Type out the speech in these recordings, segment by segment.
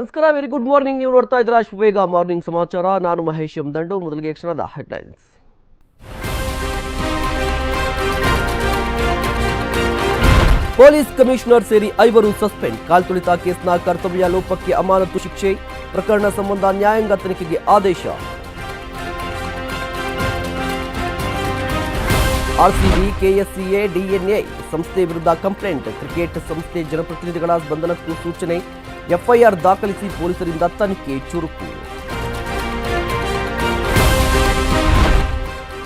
ನಮಸ್ಕಾರ very good morning ನೀವು ನೋಡ್ತಾ ಇದ್ದೀರಾ ಶುಭೇಗ ಮಾರ್ನಿಂಗ್ ಸಮಾಚಾರ. ನಾನು ಮಹೇಶ್ ಎಂ ದಂಡು ಮೊದಲಿಗೆ ಕ್ಷಣದ ಹೆಡ್ಲೈನ್ಸ್ ಪೊಲೀಸ್ ಕಮಿಷನರ್ ಸೇರಿ ಐವರು ಸಸ್ಪೆಂಡ್. ಕಾಲ್ತುಳಿತ ಕೇಸ್ನ ಕರ್ತವ್ಯ ಲೋಪಕ್ಕೆ ಅಮಾನತು ಶಿಕ್ಷೆ, ಪ್ರಕರಣ ಸಂಬಂಧ ನ್ಯಾಯಾಂಗ ತನಿಖೆಗೆ ಆದೇಶ. ಆರ್ಸಿಬಿ, ಕೆಎಸ್ಸಿಎ, ಡಿಎನ್ಎ ಸಂಸ್ಥೆ ವಿರುದ್ಧ ಕಂಪ್ಲೇಂಟ್. ಕ್ರಿಕೆಟ್ ಸಂಸ್ಥೆ ಜನಪ್ರತಿನಿಧಿಗಳ ಬಂಧನಕ್ಕೂ ಸೂಚನೆ. ಎಫ್ಐಆರ್ ದಾಖಲಿಸಿ ಪೊಲೀಸರಿಂದ ತನಿಖೆ ಚುರುಕು.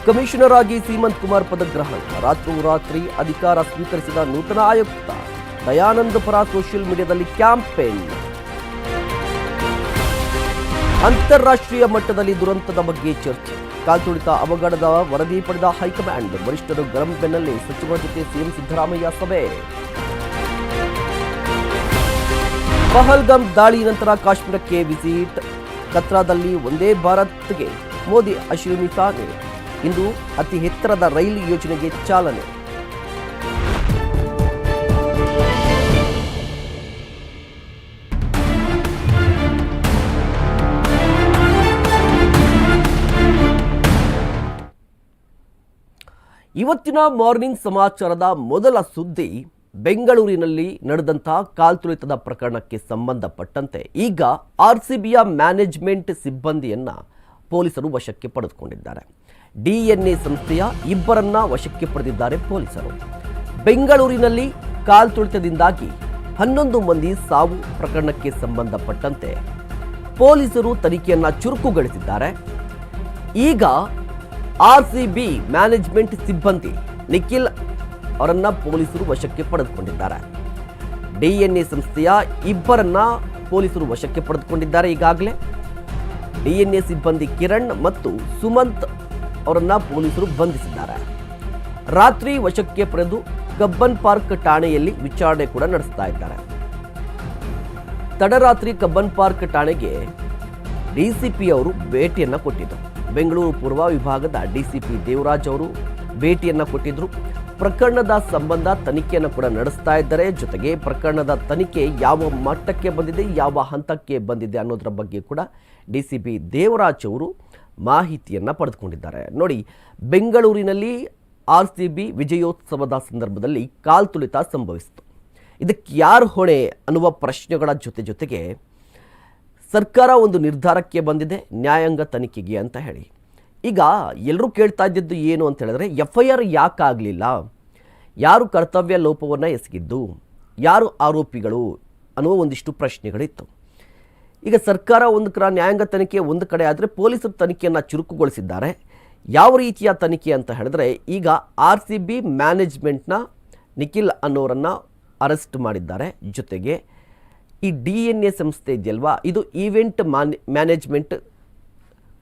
ಕಮಿಷನರ್ ಆಗಿ ಸೀಮಂತ್ ಕುಮಾರ್ ಪದಗ್ರಹಣ. ರಾತ್ರೋರಾತ್ರಿ ಅಧಿಕಾರ ಸ್ವೀಕರಿಸಿದ ನೂತನ ಆಯುಕ್ತ ದಯಾನಂದ ಪರ ಸೋಷಿಯಲ್ ಮೀಡಿಯಾದಲ್ಲಿ ಕ್ಯಾಂಪೇನ್. ಅಂತಾರಾಷ್ಟ್ರೀಯ ಮಟ್ಟದಲ್ಲಿ ದುರಂತದ ಬಗ್ಗೆ ಚರ್ಚೆ. ಕಾಲ್ತುಳಿತ ಅವಘಡದ ವರದಿ ಪಡೆದ ಹೈಕಮಾಂಡ್ ವರಿಷ್ಠರು ಗರಂ ಬೆನ್ನಲ್ಲೇ ಸಚಿವರ ಜೊತೆ ಸಿಎಂ ಸಿದ್ದರಾಮಯ್ಯ ಸಭೆ. ಪಹಲ್ಗಾಮ್ ದಾಳಿ ನಂತರ ಕಾಶ್ಮೀರಕ್ಕೆ ವಿಸಿಟ್. ಕತ್ರಾದಲ್ಲಿ ಒಂದೇ ಭಾರತ್ಗೆ ಮೋದಿ ಅಶ್ವಿನಿ ತಾನೆ. ಇಂದು ಅತಿ ಎತ್ತರದ ರೈಲು ಯೋಜನೆಗೆ ಚಾಲನೆ. ಇವತ್ತಿನ ಮಾರ್ನಿಂಗ್ ಸಮಾಚಾರದ ಮೊದಲ ಸುದ್ದಿ. ಬೆಂಗಳೂರಿನಲ್ಲಿ ನಡೆದಂತಹ ಕಾಲ್ತುಳಿತದ ಪ್ರಕರಣಕ್ಕೆ ಸಂಬಂಧಪಟ್ಟಂತೆ ಈಗ ಆರ್ಸಿಬಿಯ ಮ್ಯಾನೇಜ್ಮೆಂಟ್ ಸಿಬ್ಬಂದಿಯನ್ನ ಪೊಲೀಸರು ವಶಕ್ಕೆ ಪಡೆದುಕೊಂಡಿದ್ದಾರೆ. ಡಿಎನ್ಎ ಸಂಸ್ಥೆಯ ಇಬ್ಬರನ್ನ ವಶಕ್ಕೆ ಪಡೆದಿದ್ದಾರೆ ಪೊಲೀಸರು. ಬೆಂಗಳೂರಿನಲ್ಲಿ ಕಾಲ್ತುಳಿತದಿಂದಾಗಿ ಹನ್ನೊಂದು ಮಂದಿ ಸಾವು ಪ್ರಕರಣಕ್ಕೆ ಸಂಬಂಧಪಟ್ಟಂತೆ ಪೊಲೀಸರು ತನಿಖೆಯನ್ನ ಚುರುಕುಗೊಳಿಸಿದ್ದಾರೆ. ಈಗ ಆರ್ಸಿಬಿ ಮ್ಯಾನೇಜ್ಮೆಂಟ್ ಸಿಬ್ಬಂದಿ ನಿಖಿಲ್ ಅವರನ್ನ ಪೊಲೀಸರು ವಶಕ್ಕೆ ಪಡೆದುಕೊಂಡಿದ್ದಾರೆ. ಡಿಎನ್ಎ ಸಂಸ್ಥೆಯ ಇಬ್ಬರನ್ನ ಪೊಲೀಸರು ವಶಕ್ಕೆ ಪಡೆದುಕೊಂಡಿದ್ದಾರೆ ಈಗಾಗಲೇ. ಡಿಎನ್ಎ ಸಿಬ್ಬಂದಿ ಕಿರಣ್ ಮತ್ತು ಸುಮಂತ್ ಅವರನ್ನ ಪೊಲೀಸರು ಬಂಧಿಸಿದ್ದಾರೆ. ರಾತ್ರಿ ವಶಕ್ಕೆ ಪಡೆದು ಕಬ್ಬನ್ ಪಾರ್ಕ್ ಠಾಣೆಯಲ್ಲಿ ವಿಚಾರಣೆ ಕೂಡ ನಡೆಸ್ತಾ ಇದ್ದಾರೆ. ತಡರಾತ್ರಿ ಕಬ್ಬನ್ ಪಾರ್ಕ್ ಠಾಣೆಗೆ ಡಿಸಿಪಿ ಅವರು ಭೇಟಿಯನ್ನ ಕೊಟ್ಟಿದ್ದರು ಬೆಂಗಳೂರು ಪೂರ್ವ ವಿಭಾಗದ ಡಿಸಿಪಿ ದೇವರಾಜ್ ಅವರು ಭೇಟಿಯನ್ನ ಕೊಟ್ಟಿದ್ರು. ಪ್ರಕರಣದ ಸಂಬಂಧ ತನಿಖೆಯನ್ನು ಕೂಡ ನಡೆಸ್ತಾ ಇದ್ದಾರೆ. ಜೊತೆಗೆ ಪ್ರಕರಣದ ತನಿಖೆ ಯಾವ ಮಟ್ಟಕ್ಕೆ ಬಂದಿದೆ, ಯಾವ ಹಂತಕ್ಕೆ ಬಂದಿದೆ ಅನ್ನೋದರ ಬಗ್ಗೆ ಕೂಡ ಡಿ ಸಿ ಪಿ ದೇವರಾಜ್ ಅವರು ಮಾಹಿತಿಯನ್ನು ಪಡೆದುಕೊಂಡಿದ್ದಾರೆ. ನೋಡಿ, ಬೆಂಗಳೂರಿನಲ್ಲಿ ಆರ್ ಸಿ ಬಿ ವಿಜಯೋತ್ಸವದ ಸಂದರ್ಭದಲ್ಲಿ ಕಾಲ್ತುಳಿತ ಸಂಭವಿಸಿತು. ಇದಕ್ಕೆ ಯಾರು ಹೊಣೆ ಅನ್ನುವ ಪ್ರಶ್ನೆಗಳ ಜೊತೆ ಜೊತೆಗೆ ಸರ್ಕಾರ ಒಂದು ನಿರ್ಧಾರಕ್ಕೆ ಬಂದಿದೆ, ನ್ಯಾಯಾಂಗ ತನಿಖೆಗೆ ಅಂತ ಹೇಳಿ. ಈಗ ಎಲ್ಲರೂ ಕೇಳ್ತಾ ಇದ್ದಿದ್ದು ಏನು ಅಂತ ಹೇಳಿದ್ರೆ ಎಫ್ ಐ ಆರ್ ಯಾಕಾಗಲಿಲ್ಲ ಯಾರು ಕರ್ತವ್ಯ ಲೋಪವನ್ನು ಎಸಗಿದ್ದು? ಯಾರು ಆರೋಪಿಗಳು? ಅನ್ನುವ ಒಂದಿಷ್ಟು ಪ್ರಶ್ನೆಗಳಿತ್ತು. ಈಗ ಸರ್ಕಾರ ಒಂದು ಕಡೆ ನ್ಯಾಯಾಂಗ ತನಿಖೆ ಒಂದು ಕಡೆ ಆದರೆ ಪೊಲೀಸರು ತನಿಖೆಯನ್ನು ಚುರುಕುಗೊಳಿಸಿದ್ದಾರೆ. ಯಾವ ರೀತಿಯ ತನಿಖೆ ಅಂತ ಹೇಳಿದ್ರೆ, ಈಗ ಆರ್ ಸಿ ಬಿ ಮ್ಯಾನೇಜ್ಮೆಂಟ್ನ ನಿಖಿಲ್ ಅನ್ನೋರನ್ನು ಅರೆಸ್ಟ್ ಮಾಡಿದ್ದಾರೆ. ಜೊತೆಗೆ ಈ ಡಿ ಎನ್ ಎ ಸಂಸ್ಥೆ ಇದೆಯಲ್ವಾ? ಇದು ಈವೆಂಟ್ ಮ್ಯಾನ್, ಮ್ಯಾನೇಜ್ಮೆಂಟ್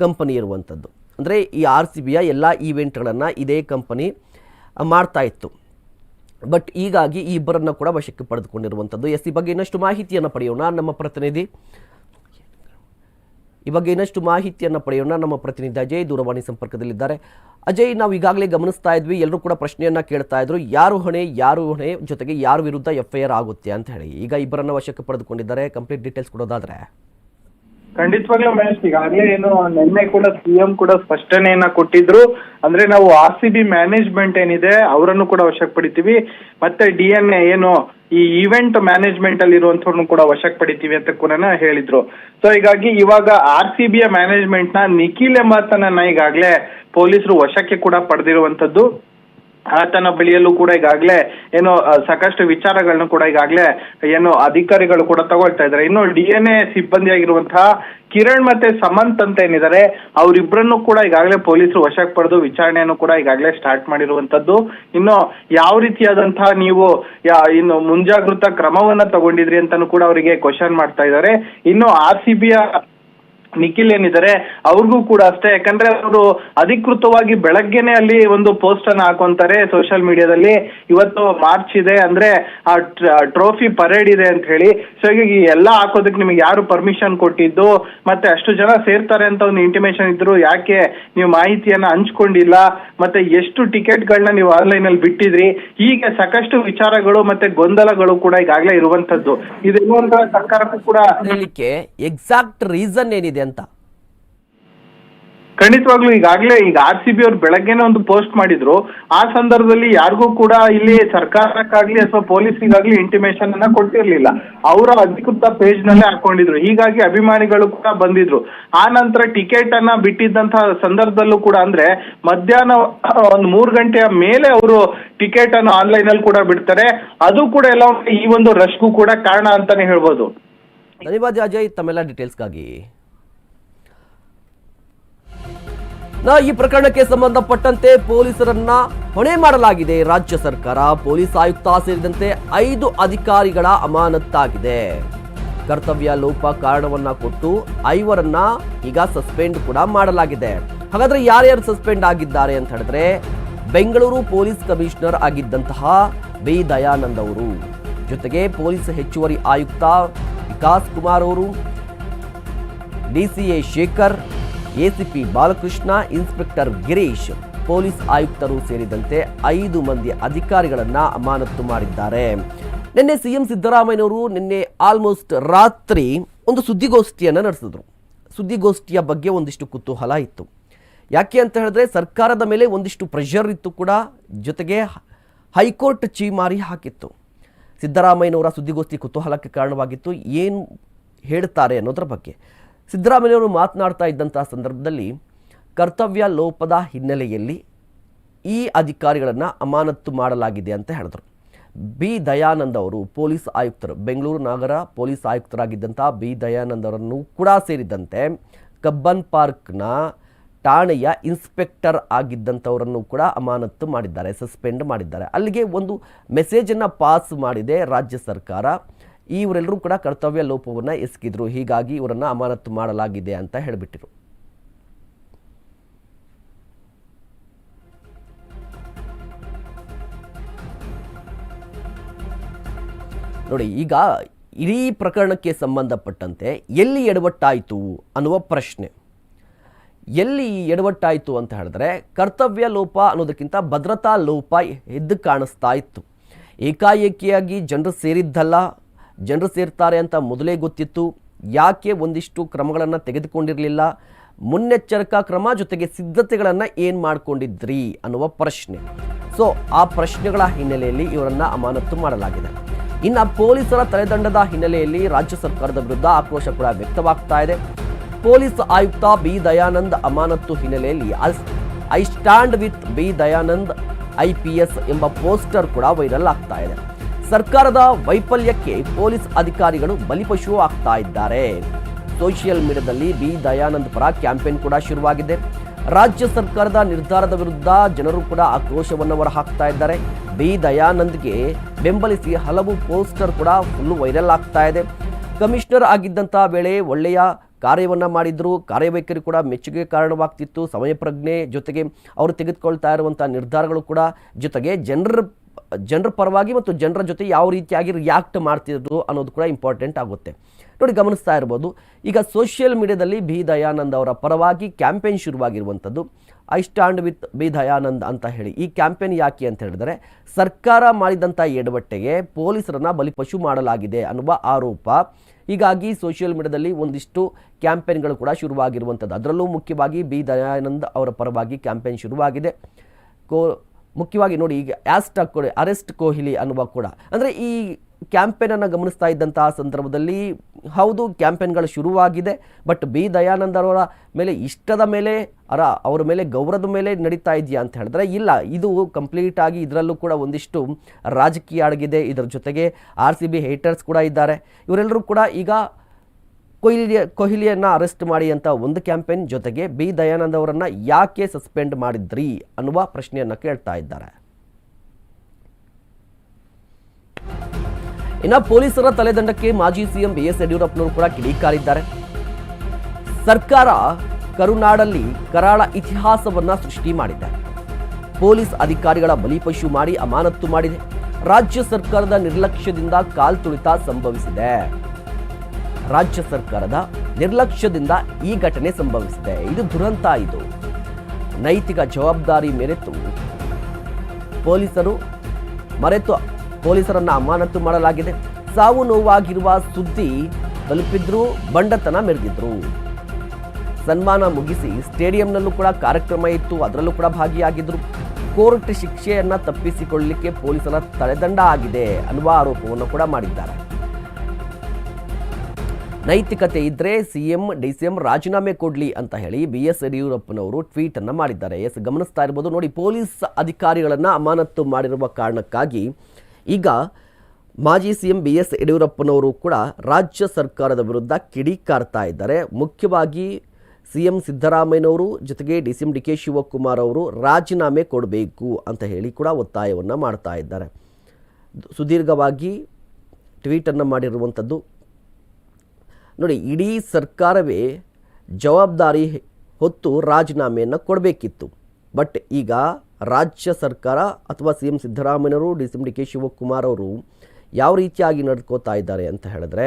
ಕಂಪನಿ ಇರುವಂಥದ್ದು. ಅಂದರೆ ಈ ಆರ್ ಸಿ ಬಿಯ ಎಲ್ಲ ಈವೆಂಟ್ಗಳನ್ನು ಇದೇ ಕಂಪನಿ ಮಾಡ್ತಾ ಇತ್ತು. ಬಟ್ ಹೀಗಾಗಿ ಈ ಇಬ್ಬರನ್ನು ಕೂಡ ವಶಕ್ಕೆ ಪಡೆದುಕೊಂಡಿರುವಂಥದ್ದು ಎಸ್, ಈ ಬಗ್ಗೆ ಇನ್ನಷ್ಟು ಮಾಹಿತಿಯನ್ನು ಪಡೆಯೋಣ ನಮ್ಮ ಪ್ರತಿನಿಧಿ. ಈ ಬಗ್ಗೆ ಇನ್ನಷ್ಟು ಮಾಹಿತಿಯನ್ನು ಪಡೆಯೋಣ ನಮ್ಮ ಪ್ರತಿನಿಧಿ ಅಜಯ್ ದೂರವಾಣಿ ಸಂಪರ್ಕದಲ್ಲಿದ್ದಾರೆ. ಅಜಯ್, ನಾವು ಈಗಾಗಲೇ ಗಮನಿಸ್ತಾ ಇದ್ವಿ ಎಲ್ಲರೂ ಕೂಡ ಪ್ರಶ್ನೆಯನ್ನು ಕೇಳ್ತಾ ಇದ್ರು, ಯಾರು ಹೊಣೆ ಯಾರು ಹೊಣೆ, ಜೊತೆಗೆ ಯಾರ ವಿರುದ್ಧ ಎಫ್ ಐ ಆರ್ ಆಗುತ್ತೆ ಅಂತ ಹೇಳಿ. ಈಗ ಇಬ್ಬರನ್ನು ವಶಕ್ಕೆ ಪಡೆದುಕೊಂಡಿದ್ದಾರೆ. ಕಂಪ್ಲೀಟ್ ಡೀಟೇಲ್ಸ್ ಕೊಡೋದಾದ್ರೆ. ಖಂಡಿತವಾಗ್ಲೂ ಮ್ಯಾಚ್ ಈಗಾಗಲೇ ಏನು ನಿನ್ನೆ ಕೂಡ ಸಿಎಂ ಕೂಡ ಸ್ಪಷ್ಟನೆಯನ್ನ ಕೊಟ್ಟಿದ್ರು. ಅಂದ್ರೆ ನಾವು ಆರ್ ಸಿ ಬಿ ಮ್ಯಾನೇಜ್ಮೆಂಟ್ ಏನಿದೆ, ಅವರನ್ನು ಕೂಡ ವಶಕ್ಕೆ ಪಡಿತೀವಿ ಮತ್ತೆ ಡಿ ಎನ್ ಎ ಏನು, ಈ ಇವೆಂಟ್ ಮ್ಯಾನೇಜ್ಮೆಂಟ್ ಅಲ್ಲಿ ಇರುವಂತವ್ರನ್ನು ಕೂಡ ವಶಕ್ಕೆ ಪಡಿತೀವಿ ಅಂತ ಕೂಡ ಹೇಳಿದ್ರು. ಸೊ ಹೀಗಾಗಿ ಇವಾಗ ಆರ್ ಸಿ ಬಿಯ ಮ್ಯಾನೇಜ್ಮೆಂಟ್ನ ನಿಖಿಲ್ ಎಂಬಾತನನ್ನ ಈಗಾಗಲೇ ಪೊಲೀಸರು ವಶಕ್ಕೆ ಕೂಡ ಪಡೆದಿರುವಂತದ್ದು ಆತನ ಬಳಿಯಲ್ಲೂ ಕೂಡ ಈಗಾಗಲೇ ಏನು ಸಾಕಷ್ಟು ವಿಚಾರಗಳನ್ನು ಕೂಡ ಈಗಾಗಲೇ ಏನು ಅಧಿಕಾರಿಗಳು ಕೂಡ ತಗೊಳ್ತಾ ಇದ್ದಾರೆ. ಇನ್ನು ಡಿ ಎನ್ ಎ ಸಿಬ್ಬಂದಿಯಾಗಿರುವಂತಹ ಕಿರಣ್ ಮತ್ತೆ ಸಮಂತ್ ಅಂತ ಏನಿದ್ದಾರೆ ಅವರಿಬ್ಬರನ್ನು ಕೂಡ ಈಗಾಗಲೇ ಪೊಲೀಸರು ವಶಕ್ಕೆ ಪಡೆದು ವಿಚಾರಣೆಯನ್ನು ಕೂಡ ಈಗಾಗಲೇ ಸ್ಟಾರ್ಟ್ ಮಾಡಿರುವಂತದ್ದು ಇನ್ನು ಯಾವ ರೀತಿಯಾದಂತಹ ನೀವು ಇನ್ನು ಮುಂಜಾಗೃತ ಕ್ರಮವನ್ನ ತಗೊಂಡಿದ್ರಿ ಅಂತಾನು ಕೂಡ ಅವರಿಗೆ ಕ್ವಶನ್ ಮಾಡ್ತಾ ಇದ್ದಾರೆ. ಇನ್ನು ಆರ್ ಸಿ ನಿಖಿಲ್ ಏನಿದ್ದಾರೆ, ಅವ್ರಿಗೂ ಕೂಡ ಅಷ್ಟೇ. ಯಾಕಂದ್ರೆ ಅವರು ಅಧಿಕೃತವಾಗಿ ಬೆಳಗ್ಗೆನೆ ಅಲ್ಲಿ ಒಂದು ಪೋಸ್ಟ್ ಅನ್ನ ಹಾಕೊಂತಾರೆ ಸೋಷಿಯಲ್ ಮೀಡಿಯಾದಲ್ಲಿ ಇವತ್ತು ಮಾರ್ಚ್ ಇದೆ ಅಂದ್ರೆ ಆ ಟ್ರೋಫಿ ಪರೇಡ್ ಇದೆ ಅಂತ ಹೇಳಿ. ಸೊ ಈ ಎಲ್ಲ ಹಾಕೋದಕ್ಕೆ ನಿಮಗೆ ಯಾರು ಪರ್ಮಿಷನ್ ಕೊಟ್ಟಿದ್ದು, ಮತ್ತೆ ಅಷ್ಟು ಜನ ಸೇರ್ತಾರೆ ಅಂತ ಒಂದು ಇಂಟಿಮೇಶನ್ ಇದ್ರು ಯಾಕೆ ನೀವು ಮಾಹಿತಿಯನ್ನ ಹಂಚ್ಕೊಂಡಿಲ್ಲ, ಮತ್ತೆ ಎಷ್ಟು ಟಿಕೆಟ್ಗಳನ್ನ ನೀವು ಆನ್ಲೈನ್ ಅಲ್ಲಿ ಬಿಟ್ಟಿದ್ರಿ, ಹೀಗೆ ಸಾಕಷ್ಟು ವಿಚಾರಗಳು ಮತ್ತೆ ಗೊಂದಲಗಳು ಕೂಡ ಈಗಾಗಲೇ ಇರುವಂತದ್ದು ಇದೆಲ್ಲೋ ಸರ್ಕಾರಕ್ಕೂ ಕೂಡ ಎಕ್ಸಾಕ್ಟ್ ರೀಸನ್ ಏನಿದೆ ಅಂತ. ಖಂಡಿತವಾಗ್ಲೂ ಈಗಾಗಲೇ ಈಗ ಆರ್ ಸಿ ಬಿ ಅವ್ರು ಬೆಳಗ್ಗೆನೆ ಒಂದು ಪೋಸ್ಟ್ ಮಾಡಿದ್ರು. ಆ ಸಂದರ್ಭದಲ್ಲಿ ಯಾರಿಗೂ ಕೂಡ ಇಲ್ಲಿ ಸರ್ಕಾರಕ್ಕಾಗ್ಲಿ ಅಥವಾ ಪೊಲೀಸಿಗಾಗ್ಲಿ ಇಂಟಿಮೇಶನ್ ಅನ್ನ ಕೊಟ್ಟಿರ್ಲಿಲ್ಲ. ಅವರ ಅಧಿಕೃತ ಪೇಜ್ ನಲ್ಲೇ ಹಾಕೊಂಡಿದ್ರು. ಹೀಗಾಗಿ ಅಭಿಮಾನಿಗಳು ಕೂಡ ಬಂದಿದ್ರು. ಆ ನಂತರ ಟಿಕೆಟ್ ಅನ್ನ ಬಿಟ್ಟಿದ್ದಂತಹ ಸಂದರ್ಭದಲ್ಲೂ ಕೂಡ ಅಂದ್ರೆ ಮಧ್ಯಾಹ್ನ ಒಂದು ಮೂರು ಗಂಟೆಯ ಮೇಲೆ ಅವರು ಟಿಕೆಟ್ ಅನ್ನು ಆನ್ಲೈನ್ ಅಲ್ಲಿ ಕೂಡ ಬಿಡ್ತಾರೆ. ಅದು ಕೂಡ ಎಲ್ಲ ಈ ಒಂದು ರಶ್ಗೂ ಕೂಡ ಕಾರಣ ಅಂತಾನೆ ಹೇಳ್ಬೋದು. ಧನ್ಯವಾದ ಅಜಯ್ ತಮ್ಮೆಲ್ಲ ಡೀಟೇಲ್ಸ್ಗಾಗಿ ಈ ಪ್ರಕರಣಕ್ಕೆ ಸಂಬಂಧಪಟ್ಟಂತೆ ಪೊಲೀಸರನ್ನ ಹೊಣೆ ಮಾಡಲಾಗಿದೆ. ರಾಜ್ಯ ಸರ್ಕಾರ, ಪೊಲೀಸ್ ಆಯುಕ್ತ ಸೇರಿದಂತೆ ಐದು ಅಧಿಕಾರಿಗಳ ಅಮಾನತ್ತಾಗಿದೆ ಕರ್ತವ್ಯ ಲೋಪ ಕಾರಣವನ್ನ ಕೊಟ್ಟು ಐವರನ್ನ ಈಗ ಸಸ್ಪೆಂಡ್ ಕೂಡ ಮಾಡಲಾಗಿದೆ. ಹಾಗಾದ್ರೆ ಯಾರ್ಯಾರು ಸಸ್ಪೆಂಡ್ ಆಗಿದ್ದಾರೆ ಅಂತ ಹೇಳಿದ್ರೆ ಬೆಂಗಳೂರು ಪೊಲೀಸ್ ಕಮಿಷನರ್ ಆಗಿದ್ದಂತಹ ಬಿ. ದಯಾನಂದ್ ಅವರು. ಜೊತೆಗೆ ಪೊಲೀಸ್ ಹೆಚ್ಚುವರಿ ಆಯುಕ್ತ ವಿಕಾಸ್ ಕುಮಾರ್ ಅವರು DCP Shekhar ACP Balakrishna, inspector Girish, police ಆಯುಕ್ತರು ಸೇರಿದಂತೆ ಐದು ಮಂದಿ ಅಧಿಕಾರಿಗಳನ್ನ ಅಮಾನತು ಮಾಡಿದ್ದಾರೆ. ನಿನ್ನೆ ಸಿಎಂ ಸಿದ್ದರಾಮಯ್ಯನವರು ನಿನ್ನೆ ಆಲ್ಮೋಸ್ಟ್ ರಾತ್ರಿ ಒಂದು ಸುದ್ದಿಗೋಷ್ಠಿಯನ್ನು ನಡೆಸಿದ್ರು. ಸುದ್ದಿಗೋಷ್ಠಿಯ ಬಗ್ಗೆ ಒಂದಿಷ್ಟು ಕುತೂಹಲ ಇತ್ತು. ಯಾಕೆ ಅಂತ ಹೇಳಿದ್ರೆ ಸರ್ಕಾರದ ಮೇಲೆ ಒಂದಿಷ್ಟು ಪ್ರೆಷರ್ ಇತ್ತು ಕೂಡ, ಜೊತೆಗೆ ಹೈಕೋರ್ಟ್ ಚೀಮಾರಿ ಹಾಕಿತ್ತು. ಸಿದ್ದರಾಮಯ್ಯನವರ ಸುದ್ದಿಗೋಷ್ಠಿ ಕುತೂಹಲಕ್ಕೆ ಕಾರಣವಾಗಿತ್ತು. ಏನು ಹೇಳ್ತಾರೆ ಅನ್ನೋದ್ರ ಬಗ್ಗೆ. ಸಿದ್ದರಾಮಯ್ಯನವರು ಮಾತನಾಡ್ತಾ ಇದ್ದಂಥ ಸಂದರ್ಭದಲ್ಲಿ ಕರ್ತವ್ಯ ಲೋಪದ ಹಿನ್ನೆಲೆಯಲ್ಲಿ ಈ ಅಧಿಕಾರಿಗಳನ್ನು ಅಮಾನತ್ತು ಮಾಡಲಾಗಿದೆ ಅಂತ ಹೇಳಿದರು. ಬಿ. ದಯಾನಂದ್ ಅವರು ಪೊಲೀಸ್ ಆಯುಕ್ತರು. ಬೆಂಗಳೂರು ನಗರ ಪೊಲೀಸ್ ಆಯುಕ್ತರಾಗಿದ್ದಂಥ ಬಿ. ದಯಾನಂದ ಅವರನ್ನು ಕೂಡ ಸೇರಿದಂತೆ ಕಬ್ಬನ್ ಪಾರ್ಕ್ನ ಠಾಣೆಯ ಇನ್ಸ್ಪೆಕ್ಟರ್ ಆಗಿದ್ದಂಥವರನ್ನು ಕೂಡ ಅಮಾನತ್ತು ಮಾಡಿದ್ದಾರೆ, ಸಸ್ಪೆಂಡ್ ಮಾಡಿದ್ದಾರೆ. ಅಲ್ಲಿಗೆ ಒಂದು ಮೆಸೇಜನ್ನು ಪಾಸ್ ಮಾಡಿದೆ ರಾಜ್ಯ ಸರ್ಕಾರ. ಇವರೆಲ್ಲರೂ ಕೂಡ ಕರ್ತವ್ಯ ಲೋಪವನ್ನು ಎಸಗಿದ್ರು. ಹೀಗಾಗಿ ಇವರನ್ನು ಅಮಾನತು ಮಾಡಲಾಗಿದೆ ಅಂತ ಹೇಳಿಬಿಟ್ಟಿರು ನೋಡಿ, ಈಗ ಇಡೀ ಪ್ರಕರಣಕ್ಕೆ ಸಂಬಂಧಪಟ್ಟಂತೆ ಎಲ್ಲಿ ಎಡವಟ್ಟಾಯಿತು ಅನ್ನುವ ಪ್ರಶ್ನೆ. ಎಲ್ಲಿ ಎಡವಟ್ಟಾಯಿತು ಅಂತ ಹೇಳಿದ್ರೆ, ಕರ್ತವ್ಯ ಲೋಪ ಅನ್ನೋದಕ್ಕಿಂತ ಭದ್ರತಾ ಲೋಪ ಎದ್ದು ಕಾಣಿಸ್ತಾ ಇತ್ತು. ಏಕಾಏಕಿಯಾಗಿ ಜನರು ಸೇರಿದ್ದಲ್ಲ ಜನರು ಸೇರ್ತಾರೆ ಅಂತ ಮೊದಲೇ ಗೊತ್ತಿತ್ತು. ಯಾಕೆ ಒಂದಿಷ್ಟು ಕ್ರಮಗಳನ್ನು ತೆಗೆದುಕೊಂಡಿರಲಿಲ್ಲ? ಮುನ್ನೆಚ್ಚರಿಕಾ ಕ್ರಮ ಜೊತೆಗೆ ಸಿದ್ಧತೆಗಳನ್ನು ಏನು ಮಾಡಿಕೊಂಡಿದ್ರಿ ಅನ್ನುವ ಪ್ರಶ್ನೆ. ಸೊ, ಆ ಪ್ರಶ್ನೆಗಳ ಹಿನ್ನೆಲೆಯಲ್ಲಿ ಇವರನ್ನು ಅಮಾನತ್ತು ಮಾಡಲಾಗಿದೆ. ಇನ್ನು ಪೊಲೀಸರ ತಲೆದಂಡದ ಹಿನ್ನೆಲೆಯಲ್ಲಿ ರಾಜ್ಯ ಸರ್ಕಾರದ ವಿರುದ್ಧ ಆಕ್ರೋಶ ಕೂಡ ವ್ಯಕ್ತವಾಗ್ತಾ ಇದೆ. ಪೊಲೀಸ್ ಆಯುಕ್ತ ಬಿ ದಯಾನಂದ್ ಅಮಾನತ್ತು ಹಿನ್ನೆಲೆಯಲ್ಲಿ I stand with B Dayanand I P S ಎಂಬ ಪೋಸ್ಟರ್ ಕೂಡ ವೈರಲ್ ಆಗ್ತಾ ಇದೆ. ಸರ್ಕಾರದ ವೈಫಲ್ಯಕ್ಕೆ ಪೊಲೀಸ್ ಅಧಿಕಾರಿಗಳು ಬಲಿಪಶು ಆಗ್ತಾ ಇದ್ದಾರೆ. ಸೋಷಿಯಲ್ ಮೀಡಿಯಾದಲ್ಲಿ ಬಿ ದಯಾನಂದ್ ಪರ ಕ್ಯಾಂಪೇನ್ ಕೂಡ ಶುರುವಾಗಿದೆ. ರಾಜ್ಯ ಸರ್ಕಾರದ ನಿರ್ಧಾರದ ವಿರುದ್ಧ ಜನರು ಕೂಡ ಆಕ್ರೋಶವನ್ನು ಹೊರಹಾಕ್ತಾ ಇದ್ದಾರೆ. ಬಿ ದಯಾನಂದ್ಗೆ ಬೆಂಬಲಿಸಿ ಹಲವು ಪೋಸ್ಟರ್ ಕೂಡ ಫುಲ್ಲು ವೈರಲ್ ಆಗ್ತಾ ಇದೆ. ಕಮಿಷನರ್ ಆಗಿದ್ದಂಥ ವೇಳೆ ಒಳ್ಳೆಯ ಕಾರ್ಯವನ್ನು ಮಾಡಿದ್ರು. ಕಾರ್ಯವೈಖರಿ ಕೂಡ ಮೆಚ್ಚುಗೆ ಕಾರಣವಾಗ್ತಿತ್ತು. ಸಮಯ ಪ್ರಜ್ಞೆ ಜೊತೆಗೆ ಅವರು ತೆಗೆದುಕೊಳ್ತಾ ಇರುವಂಥ ನಿರ್ಧಾರಗಳು ಕೂಡ ಜೊತೆಗೆ ಜನರ ಜನರ ಪರವಾಗಿ ಮತ್ತು ಜನರ ಜೊತೆ ಯಾವ ರೀತಿಯಾಗಿ ರಿಯಾಕ್ಟ್ ಮಾಡ್ತಿದ್ರು ಅನ್ನೋದು ಕೂಡ ಇಂಪಾರ್ಟೆಂಟ್ ಆಗುತ್ತೆ. ನೋಡಿ ಗಮನಿಸ್ತಾ ಇರ್ಬೋದು, ಈಗ ಸೋಷಿಯಲ್ ಮೀಡಿಯಾದಲ್ಲಿ ಬಿ ದಯಾನಂದ್ ಅವರ ಪರವಾಗಿ campaign ಶುರುವಾಗಿರುವಂಥದ್ದು. I stand with B Dayanand ಅಂತ ಹೇಳಿ. ಈ ಕ್ಯಾಂಪೇನ್ ಯಾಕೆ ಅಂತ ಹೇಳಿದರೆ, ಸರ್ಕಾರ ಮಾಡಿದಂಥ ಎಡವಟ್ಟೆಗೆ ಪೊಲೀಸರನ್ನು ಬಲಿಪಶು ಮಾಡಲಾಗಿದೆ ಅನ್ನುವ ಆರೋಪ. ಹೀಗಾಗಿ ಸೋಷಿಯಲ್ ಮೀಡಿಯಾದಲ್ಲಿ ಒಂದಿಷ್ಟು ಕ್ಯಾಂಪೇನ್ಗಳು ಕೂಡ ಶುರುವಾಗಿರುವಂಥದ್ದು. ಅದರಲ್ಲೂ ಮುಖ್ಯವಾಗಿ ಬಿ ದಯಾನಂದ್ ಅವರ ಪರವಾಗಿ ಕ್ಯಾಂಪೇನ್ ಶುರುವಾಗಿದೆ. ಕೋ ಮುಖ್ಯವಾಗಿ ನೋಡಿ ಈಗ ಆಸ್ಟ್ ಕೊಡಿ ಅರೆಸ್ಟ್ ಕೊಹ್ಲಿ ಅನ್ನುವ ಕೂಡ. ಅಂದರೆ ಈ ಕ್ಯಾಂಪೇನನ್ನು ಗಮನಿಸ್ತಾ ಇದ್ದಂತಹ ಸಂದರ್ಭದಲ್ಲಿ ಹೌದು, ಕ್ಯಾಂಪೇನ್ಗಳು ಶುರುವಾಗಿದೆ, ಬಟ್ ಬಿ. ದಯಾನಂದರವರ ಮೇಲೆ, ಇಷ್ಟದ ಮೇಲೆ, ಅರ, ಅವರ ಮೇಲೆ, ಗೌರವದ ಮೇಲೆ ನಡೀತಾ ಇದೆಯಾ ಅಂತ ಹೇಳಿದ್ರೆ ಇಲ್ಲ. ಇದು ಕಂಪ್ಲೀಟ್ ಆಗಿ ಇದರಲ್ಲೂ ಕೂಡ ಒಂದಿಷ್ಟು ರಾಜಕೀಯ ಅಡಗಿದೆ. ಇದರ ಜೊತೆಗೆ ಆರ್ ಸಿ ಬಿ ಹೇಟರ್ಸ್ ಕೂಡ ಇದ್ದಾರೆ. ಇವರೆಲ್ಲರೂ ಕೂಡ ಈಗ ಕೊಹ್ಲಿ ಕೊಹ್ಲಿಯನ್ನು ಅರೆಸ್ಟ್ ಮಾಡಿ ಅಂತ ಒಂದು ಕ್ಯಾಂಪೇನ್ ಜೊತೆಗೆ ಬಿ. ದಯಾನಂದ್ ಅವರನ್ನು ಯಾಕೆ ಸಸ್ಪೆಂಡ್ ಮಾಡಿದ್ರಿ ಅನ್ನುವ ಪ್ರಶ್ನೆಯನ್ನು ಕೇಳ್ತಾ ಇದ್ದಾರೆ. ಇನ್ನು ಪೊಲೀಸರ ತಲೆದಂಡಕ್ಕೆ ಮಾಜಿ ಸಿಎಂ ಬಿ. ಎಸ್. ಯಡಿಯೂರಪ್ಪನವರು ಕೂಡ ಕಿಡಿಕಾರಿದ್ದಾರೆ. ಸರ್ಕಾರ ಕರುನಾಡಲ್ಲಿ ಕರಾಳ ಇತಿಹಾಸವನ್ನ ಸೃಷ್ಟಿ ಮಾಡಿದೆ. ಪೊಲೀಸ್ ಅಧಿಕಾರಿಗಳ ಬಲಿಪಶು ಮಾಡಿ ಅಮಾನತ್ತು ಮಾಡಿದೆ. ರಾಜ್ಯ ಸರ್ಕಾರದ ನಿರ್ಲಕ್ಷ್ಯದಿಂದ ಕಾಲ್ತುಳಿತ ಸಂಭವಿಸಿದೆ. ರಾಜ್ಯ ಸರ್ಕಾರದ ನಿರ್ಲಕ್ಷ್ಯದಿಂದ ಈ ಘಟನೆ ಸಂಭವಿಸಿದೆ. ಇದು ದುರಂತ ಇದು. ನೈತಿಕ ಜವಾಬ್ದಾರಿ ಮೆರೆತು ಪೊಲೀಸರು ಮರೆತು ಪೊಲೀಸರನ್ನ ಅಮಾನತು ಮಾಡಲಾಗಿದೆ. ಸಾವು ನೋವಾಗಿರುವ ಸುದ್ದಿ ತಲುಪಿದ್ರು ಬಂಡತನ ಮೆರೆದಿದ್ರು. ಸನ್ಮಾನ ಮುಗಿಸಿ ಸ್ಟೇಡಿಯಂನಲ್ಲೂ ಕೂಡ ಕಾರ್ಯಕ್ರಮ ಇತ್ತು, ಅದರಲ್ಲೂ ಕೂಡ ಭಾಗಿಯಾಗಿದ್ರು. ಕೋರ್ಟ್ ಶಿಕ್ಷೆಯನ್ನು ತಪ್ಪಿಸಿಕೊಳ್ಳಲಿಕ್ಕೆ ಪೊಲೀಸರ ತಡೆದಂಡ ಆಗಿದೆ ಅನ್ನುವ ಆರೋಪವನ್ನು ಕೂಡ ಮಾಡಿದ್ದಾರೆ. ನೈತಿಕತೆ ಇದ್ರೆ ಸಿಎಂ, ಡಿಸಿಎಂ ರಾಜೀನಾಮೆ ಕೊಡ್ಲಿ ಅಂತ ಹೇಳಿ ಬಿ ಎಸ್ ಯಡಿಯೂರಪ್ಪನವರು ಟ್ವೀಟ್ ಅನ್ನ ಮಾಡಿದ್ದಾರೆ. ಎಸ್, ಗಮನಿಸ್ತಾ ಇರ್ಬೋದು. ನೋಡಿ, ಪೊಲೀಸ್ ಅಧಿಕಾರಿಗಳನ್ನ ಅಮಾನತು ಮಾಡಿರುವ ಕಾರಣಕ್ಕಾಗಿ ಈಗ ಮಾಜಿ ಸಿಎಂ ಬಿ ಎಸ್ ಯಡಿಯೂರಪ್ಪನವರು ಕೂಡ ರಾಜ್ಯ ಸರ್ಕಾರದ ವಿರುದ್ಧ ಕಿಡಿಕಾರ್ತಾ ಇದ್ದಾರೆ. ಮುಖ್ಯವಾಗಿ ಸಿಎಂ ಸಿದ್ದರಾಮಯ್ಯನವರು, ಜೊತೆಗೆ D C M D K Shivakumar ಅವರು ರಾಜೀನಾಮೆ ಕೊಡಬೇಕು ಅಂತ ಹೇಳಿ ಕೂಡ ಒತ್ತಾಯವನ್ನು ಮಾಡ್ತಾ ಇದ್ದಾರೆ. ಸುದೀರ್ಘವಾಗಿ ಟ್ವೀಟನ್ನು ಮಾಡಿರುವಂಥದ್ದು ನೋಡಿ, ಇಡೀ ಸರ್ಕಾರವೇ ಜವಾಬ್ದಾರಿ ಹೊತ್ತು ರಾಜೀನಾಮೆಯನ್ನು ಕೊಡಬೇಕಿತ್ತು. ಬಟ್ ಈಗ ರಾಜ್ಯ ಸರ್ಕಾರ ಅಥವಾ ಸಿ ಎಂ ಸಿದ್ದರಾಮಯ್ಯನವರು, D C M D K Shivakumar ಅವರು ಯಾವ ರೀತಿಯಾಗಿ ನಡ್ಕೋತಾ ಇದ್ದಾರೆ ಅಂತ ಹೇಳಿದ್ರೆ,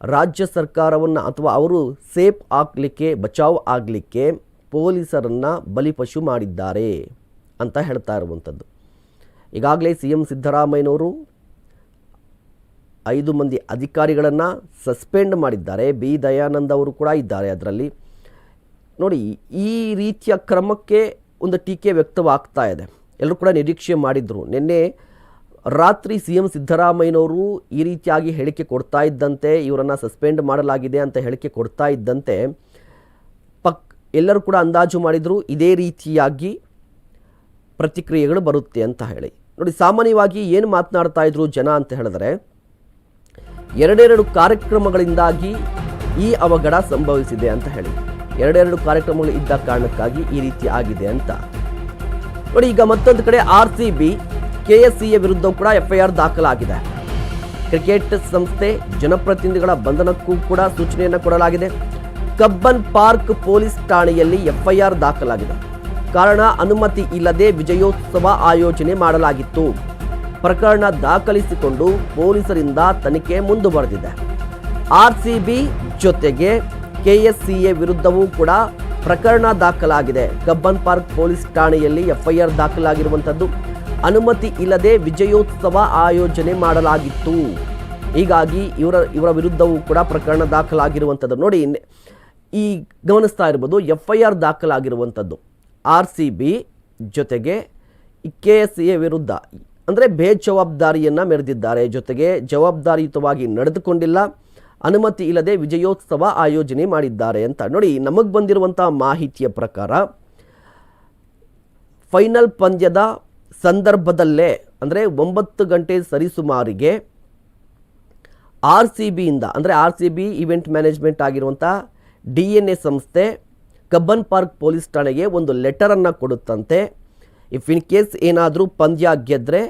ರಾಜ್ಯ ಸರ್ಕಾರವನ್ನು ಅಥವಾ ಅವರು ಸೇಫ್ ಆಗಲಿಕ್ಕೆ, ಬಚಾವ್ ಆಗಲಿಕ್ಕೆ ಪೊಲೀಸರನ್ನು ಬಲಿಪಶು ಮಾಡಿದ್ದಾರೆ ಅಂತ ಹೇಳ್ತಾ ಇರುವಂಥದ್ದು ಈಗಾಗಲೇ ಸಿ ಎಂ ಸಿದ್ದರಾಮಯ್ಯನವರು ಐದು ಮಂದಿ ಅಧಿಕಾರಿಗಳನ್ನು ಸಸ್ಪೆಂಡ್ ಮಾಡಿದ್ದಾರೆ. ಬಿ. ದಯಾನಂದ್ ಅವರು ಕೂಡ ಇದ್ದಾರೆ ಅದರಲ್ಲಿ. ನೋಡಿ, ಈ ರೀತಿಯ ಕ್ರಮಕ್ಕೆ ಒಂದು ಟೀಕೆ ವ್ಯಕ್ತವಾಗ್ತಾ ಇದೆ. ಎಲ್ಲರೂ ಕೂಡ ನಿರೀಕ್ಷೆ ಮಾಡಿದ್ರು. ನಿನ್ನೆ ರಾತ್ರಿ ಸಿ ಎಂ ಸಿದ್ದರಾಮಯ್ಯನವರು ಈ ರೀತಿಯಾಗಿ ಹೇಳಿಕೆ ಕೊಡ್ತಾ ಇದ್ದಂತೆ, ಇವರನ್ನು ಸಸ್ಪೆಂಡ್ ಮಾಡಲಾಗಿದೆ ಅಂತ ಹೇಳಿಕೆ ಕೊಡ್ತಾ ಇದ್ದಂತೆ, ಪಕ್ ಎಲ್ಲರೂ ಕೂಡ ಅಂದಾಜು ಮಾಡಿದರು, ಇದೇ ರೀತಿಯಾಗಿ ಪ್ರತಿಕ್ರಿಯೆಗಳು ಬರುತ್ತೆ ಅಂತ ಹೇಳಿ. ನೋಡಿ, ಸಾಮಾನ್ಯವಾಗಿ ಏನು ಮಾತನಾಡ್ತಾ ಇದ್ರು ಜನ ಅಂತ ಹೇಳಿದ್ರೆ ಎರಡೆರಡು ಕಾರ್ಯಕ್ರಮಗಳಿಂದಾಗಿ ಈ ಅವಘಡ ಸಂಭವಿಸಿದೆ ಅಂತ ಹೇಳಿ. ಎರಡೆರಡು ಕಾರ್ಯಕ್ರಮಗಳು ಇದ್ದ ಕಾರಣಕ್ಕಾಗಿ ಈ ರೀತಿ ಆಗಿದೆ ಅಂತ. ನೋಡಿ, ಈಗ ಮತ್ತೊಂದು ಕಡೆ ಆರ್ ಸಿ ಬಿ, ಕೆ ವಿರುದ್ಧ ಕೂಡ ಎಫ್ಐಆರ್ ದಾಖಲಾಗಿದೆ. ಕ್ರಿಕೆಟ್ ಸಂಸ್ಥೆ ಜನಪ್ರತಿನಿಧಿಗಳ ಬಂಧನಕ್ಕೂ ಕೂಡ ಸೂಚನೆಯನ್ನು ಕೊಡಲಾಗಿದೆ. ಕಬ್ಬನ್ ಪಾರ್ಕ್ ಪೊಲೀಸ್ ಠಾಣೆಯಲ್ಲಿ ಎಫ್ಐಆರ್ ದಾಖಲಾಗಿದೆ. ಕಾರಣ, ಅನುಮತಿ ಇಲ್ಲದೆ ವಿಜಯೋತ್ಸವ ಆಯೋಜನೆ ಮಾಡಲಾಗಿತ್ತು. ಪ್ರಕರಣ ದಾಖಲಿಸಿಕೊಂಡು ಪೊಲೀಸರಿಂದ ತನಿಖೆ ಮುಂದುವರೆದಿದೆ. ಆರ್ಸಿಬಿ ಜೊತೆಗೆ ಕೆಎಸ್ಸಿಎ ವಿರುದ್ಧವೂ ಕೂಡ ಪ್ರಕರಣ ದಾಖಲಾಗಿದೆ. ಕಬ್ಬನ್ ಪಾರ್ಕ್ ಪೊಲೀಸ್ ಠಾಣೆಯಲ್ಲಿ ಎಫ್ಐಆರ್ ದಾಖಲಾಗಿರುವಂಥದ್ದು. ಅನುಮತಿ ಇಲ್ಲದೆ ವಿಜಯೋತ್ಸವ ಆಯೋಜನೆ ಮಾಡಲಾಗಿತ್ತು. ಹೀಗಾಗಿ ಇವರ ಇವರ ವಿರುದ್ಧವೂ ಕೂಡ ಪ್ರಕರಣ ದಾಖಲಾಗಿರುವಂಥದ್ದು. ನೋಡಿ, ಈ ಗಮನಿಸ್ತಾ ಇರ್ಬೋದು ಎಫ್ ಐ ಆರ್ ದಾಖಲಾಗಿರುವಂಥದ್ದು. ಆರ್ ಸಿ ಬಿ ಜೊತೆಗೆ ಕೆ ಎಸ್ ಎ ವಿರುದ್ಧ. ಅಂದರೆ ಬೇಜವಾಬ್ದಾರಿಯನ್ನು ಮೆರೆದಿದ್ದಾರೆ. ಜೊತೆಗೆ ಜವಾಬ್ದಾರಿಯುತವಾಗಿ ನಡೆದುಕೊಂಡಿಲ್ಲ. ಅನುಮತಿ ಇಲ್ಲದೆ ವಿಜಯೋತ್ಸವ ಆಯೋಜನೆ ಮಾಡಿದ್ದಾರೆ ಅಂತ ನೋಡಿ ನಮಗೆ ಬಂದಿರುವಂಥ ಮಾಹಿತಿಯ ಪ್ರಕಾರ ಫೈನಲ್ ಪಂದ್ಯದ ಸಂದರ್ಭದಲ್ಲೇ ಅಂದರೆ ಒಂಬತ್ತು ಗಂಟೆ ಸರಿಸುಮಾರಿಗೆ ಆರ್ ಸಿ ಬಿಯಿಂದ ಅಂದರೆ R C B event management ಆಗಿರುವಂಥ ಡಿ ಎನ್ ಎ ಸಂಸ್ಥೆ ಕಬ್ಬನ್ ಪಾರ್ಕ್ ಪೊಲೀಸ್ ಠಾಣೆಗೆ ಒಂದು ಲೆಟರನ್ನು ಕೊಡುತ್ತಂತೆ. ಇಫ್ ಇನ್ ಕೇಸ್ ಏನಾದರೂ ಪಂದ್ಯ ಗೆದ್ದರೆ